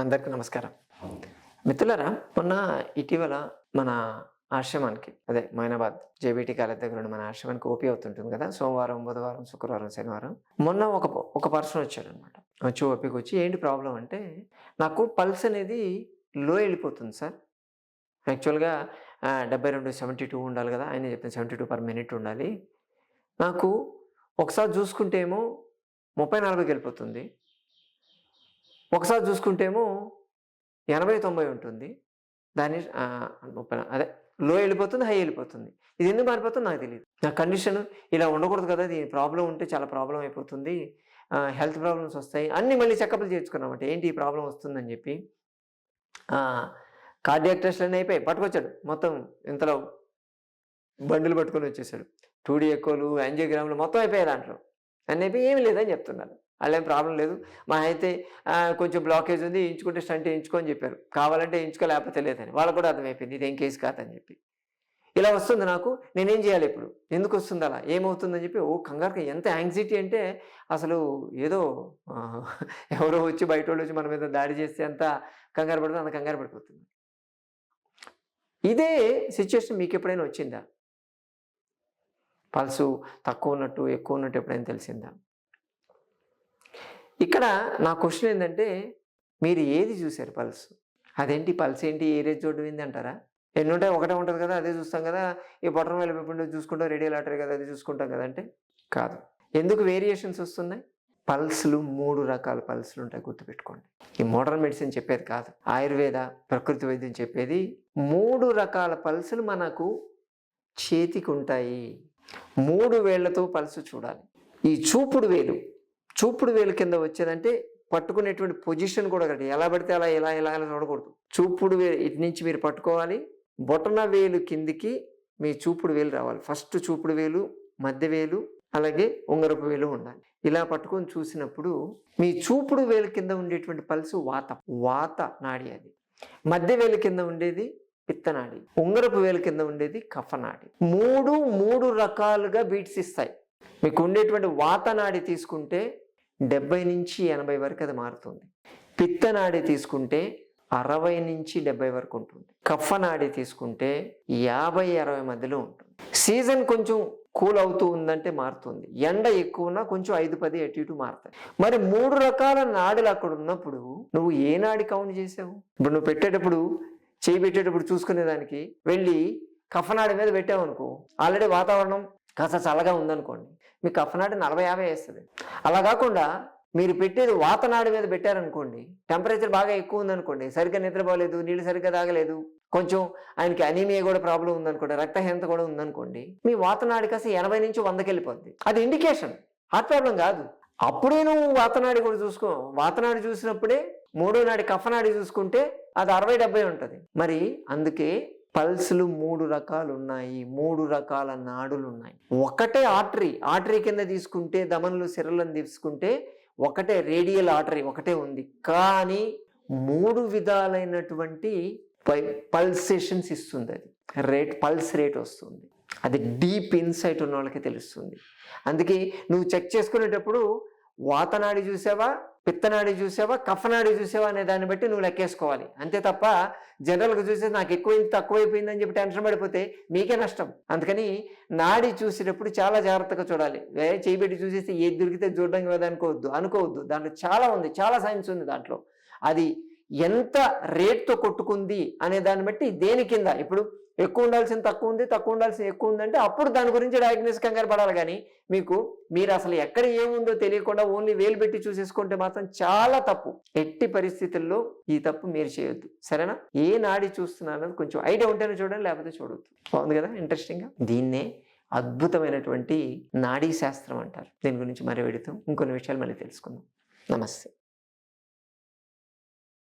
అందరికీ నమస్కారం. మిత్రులారా మొన్న ఇటీవల మన ఆశ్రమానికి అదే మైనాబాద్ జేబీటీ కాలేజ్ దగ్గర ఉన్న మన ఆశ్రమానికి ఓపీ అవుతుంటుంది కదా సోమవారం బుధవారం శుక్రవారం శనివారం. మొన్న ఒక ఒక పర్సన్ వచ్చాడు అనమాట వచ్చి ఓపీకి వచ్చి ఏంటి ప్రాబ్లం అంటే నాకు పల్స్ అనేది లో వెళ్ళిపోతుంది సార్. యాక్చువల్గా డెబ్బై రెండు సెవెంటీ టూ ఉండాలి కదా ఆయన చెప్తాను సెవెంటీ టూ పర్ మినిట్ ఉండాలి. నాకు ఒకసారి చూసుకుంటేమో ముప్పై నలభైకి వెళ్ళిపోతుంది. ఒకసారి చూసుకుంటేమో ఎనభై తొంభై ఉంటుంది. దాని ముప్పై అదే లో వెళ్ళిపోతుంది హై వెళ్ళిపోతుంది. ఇది ఎందుకు మారిపోతుందో నాకు తెలియదు నా కండిషన్ ఇలా ఉండకూడదు కదా దీని ప్రాబ్లం ఉంటే చాలా ప్రాబ్లం అయిపోతుంది. హెల్త్ ప్రాబ్లమ్స్ వస్తాయి. అన్నీ మళ్ళీ చెకప్లు చేర్చుకున్నామంటే ఏంటి ఈ ప్రాబ్లం వస్తుందని చెప్పి. కార్డియాక్ టెస్ట్లు అన్నీ అయిపోయి పట్టుకొచ్చాడు. మొత్తం ఇంతలో బండిలు పట్టుకొని వచ్చేసాడు. టూ డీ ఎక్కువలు యాంజియోగ్రాములు మొత్తం అయిపోయాయి దాంట్లో. అని అయిపోయి ఏమీ లేదని చెప్తున్నారు. వాళ్ళేం ప్రాబ్లం లేదు. మా అయితే కొంచెం బ్లాకేజ్ ఉంది ఎంచుకుంటే స్టంట్ ఎంచుకొని చెప్పారు. కావాలంటే ఎంచుకో లేకపోతే లేదని. వాళ్ళకు కూడా అర్థమైపోయింది ఇదేం కేసు కాదని చెప్పి. ఇలా వస్తుంది నాకు. నేనేం చేయాలి ఇప్పుడు? ఎందుకు వస్తుంది అలా? ఏమవుతుందని చెప్పి ఓ కంగారు ఎంత యాంగ్జైటీ అంటే అసలు ఏదో ఎవరో వచ్చి బయట వాళ్ళు వచ్చి మన మీద దాడి చేస్తే అంత కంగారు పడుతుంది అంత కంగారు పడిపోతుంది. ఇదే సిచ్యువేషన్ మీకు ఎప్పుడైనా వచ్చిందా? పల్సు తక్కువ ఉన్నట్టు ఎక్కువ ఉన్నట్టు ఎప్పుడైనా తెలిసిందా? ఇక్కడ నా క్వశ్చన్ ఏంటంటే మీరు ఏది చూశారు పల్స్? అదేంటి పల్స్ ఏంటి? ఏ రేజ్ చూడడం ఏంది అంటారా? ఎన్ని ఉంటాయి ఒకటే ఉంటుంది కదా అదే చూస్తాం కదా ఈ బొటన్ వేల పెప్పుడు చూసుకుంటాం రేడియో లాటరీ కదా అది చూసుకుంటాం కదా అంటే కాదు. ఎందుకు వేరియేషన్స్ వస్తున్నాయి? పల్స్లు మూడు రకాల పల్స్లు ఉంటాయి గుర్తుపెట్టుకోండి. ఈ మోడర్న్ మెడిసిన్ చెప్పేది కాదు. ఆయుర్వేద ప్రకృతి వైద్యం చెప్పేది మూడు రకాల పల్సులు మనకు చేతికి ఉంటాయి. మూడు వేళ్ళతో పల్సు చూడాలి. ఈ చూపుడు వేలు చూపుడు వేలు కింద వచ్చేదంటే పట్టుకునేటువంటి పొజిషన్ కూడా కరెక్ట్. ఎలా పడితే అలా ఎలా ఎలా ఎలా చూడకూడదు. చూపుడు వేలు ఇటు నుంచి మీరు పట్టుకోవాలి. బొటన వేలు కిందికి మీ చూపుడు వేలు రావాలి. ఫస్ట్ చూపుడు వేలు మధ్య వేలు అలాగే ఉంగరపు వేలు ఉండాలి. ఇలా పట్టుకొని చూసినప్పుడు మీ చూపుడు వేలు కింద ఉండేటువంటి పల్సు వాత. వాత నాడి అది. మధ్య వేలు కింద ఉండేది పిత్తనాడి ఉంగరపు వేలు కింద ఉండేది కఫనాడి మూడు మూడు రకాలుగా బీట్స్ ఇస్తాయి. మీకు ఉండేటువంటి వాతనాడి తీసుకుంటే డెబ్బై నుంచి ఎనభై వరకు అది మారుతుంది. పిత్తనాడి తీసుకుంటే అరవై నుంచి డెబ్బై వరకు ఉంటుంది. కఫనాడి తీసుకుంటే యాభై అరవై మధ్యలో ఉంటుంది. సీజన్ కొంచెం కూల్ అవుతూ ఉందంటే మారుతుంది. ఎండ ఎక్కువన్నా కొంచెం ఐదు పది అటు ఇటు మారుతాయి. మరి మూడు రకాల నాడులు అక్కడ ఉన్నప్పుడు నువ్వు ఏ నాడి కౌంట్ చేసావు? ఇప్పుడు నువ్వు పెట్టేటప్పుడు చేయి పెట్టేటప్పుడు చూసుకునేదానికి వెళ్ళి కఫనాడి మీద పెట్టావు అనుకో ఆల్రెడీ వాతావరణం కాస్త చల్లగా ఉందనుకోండి మీ కఫనాడు నలభై యాభై వేస్తుంది. అలా కాకుండా మీరు పెట్టేది వాతనాడి మీద పెట్టారనుకోండి టెంపరేచర్ బాగా ఎక్కువ ఉందనుకోండి సరిగ్గా నిద్రపోలేదు నీళ్ళు సరిగ్గా తాగలేదు కొంచెం ఆయనకి అనీమియా కూడా ప్రాబ్లం ఉందనుకోండి రక్తహీనత కూడా ఉందనుకోండి మీ వాతనాడి కాస్త ఎనభై నుంచి వందకి వెళ్ళిపోద్ది. అది ఇండికేషన్ హార్ట్ ప్రాబ్లం కాదు. అప్పుడే నువ్వు వాతనాడి కూడా చూసుకో. వాతనాడి చూసినప్పుడే మూడో నాడి కఫనాడి చూసుకుంటే అది అరవై డెబ్బై ఉంటుంది. మరి అందుకే పల్స్లు మూడు రకాలు ఉన్నాయి మూడు రకాల నాడులు ఉన్నాయి ఒకటే ఆర్టరీ ఆర్టరీ కింద తీసుకుంటే దమనులు సిరలను తీసుకుంటే ఒకటే రేడియల్ ఆర్టరీ ఒకటే ఉంది. కానీ మూడు విధాలైనటువంటి పల్సేషన్స్ ఇస్తుంది అది. రేట్ పల్స్ రేట్ వస్తుంది. అది డీప్ ఇన్సైట్ ఉన్న వాళ్ళకి తెలుస్తుంది. అందుకే నువ్వు చెక్ చేసుకునేటప్పుడు వాతనాడి చూసావా? పిత్తనాడి చూసావా కఫనాడి చూసావా అనే దాన్ని బట్టి నువ్వు లెక్కేసుకోవాలి. అంతే తప్ప జనరల్గా చూస్తే నాకు ఎక్కువైంది తక్కువైపోయిందని చెప్పి టెన్షన్ పడిపోతే మీకే నష్టం. అందుకని నాడి చూసేటప్పుడు చాలా జాగ్రత్తగా చూడాలి. చేయబెట్టి చూసేస్తే ఏది దొరికితే చూడడం కదా అనుకోవద్దు అనుకోవద్దు. దాంట్లో చాలా ఉంది చాలా సైన్స్ ఉంది దాంట్లో. అది ఎంత రేట్తో కొట్టుకుంది అనే దాన్ని బట్టి దేని కింద ఇప్పుడు ఎక్కువ ఉండాల్సిన తక్కువ ఉంది తక్కువ ఉండాల్సిన ఎక్కువ ఉందంటే అప్పుడు దాని గురించి డయాగ్నోస్ కంగారు పడాలి కానీ మీకు మీరు అసలు ఎక్కడ ఏముందో తెలియకుండా ఓన్లీ వేలు పెట్టి చూసేసుకుంటే మాత్రం చాలా తప్పు. ఎట్టి పరిస్థితుల్లో ఈ తప్పు మీరు చేయొద్దు. సరేనా? ఏ నాడి చూస్తున్నా కొంచెం ఐడియా ఉంటేనే చూడండి లేకపోతే చూడొద్దు. బాగుంది కదా? ఇంట్రెస్టింగ్గా? దీన్నే అద్భుతమైనటువంటి నాడీ శాస్త్రం అంటారు. దీని గురించి మరి వెడుతూ. ఇంకొన్ని విషయాలు మళ్ళీ తెలుసుకుందాం. నమస్తే.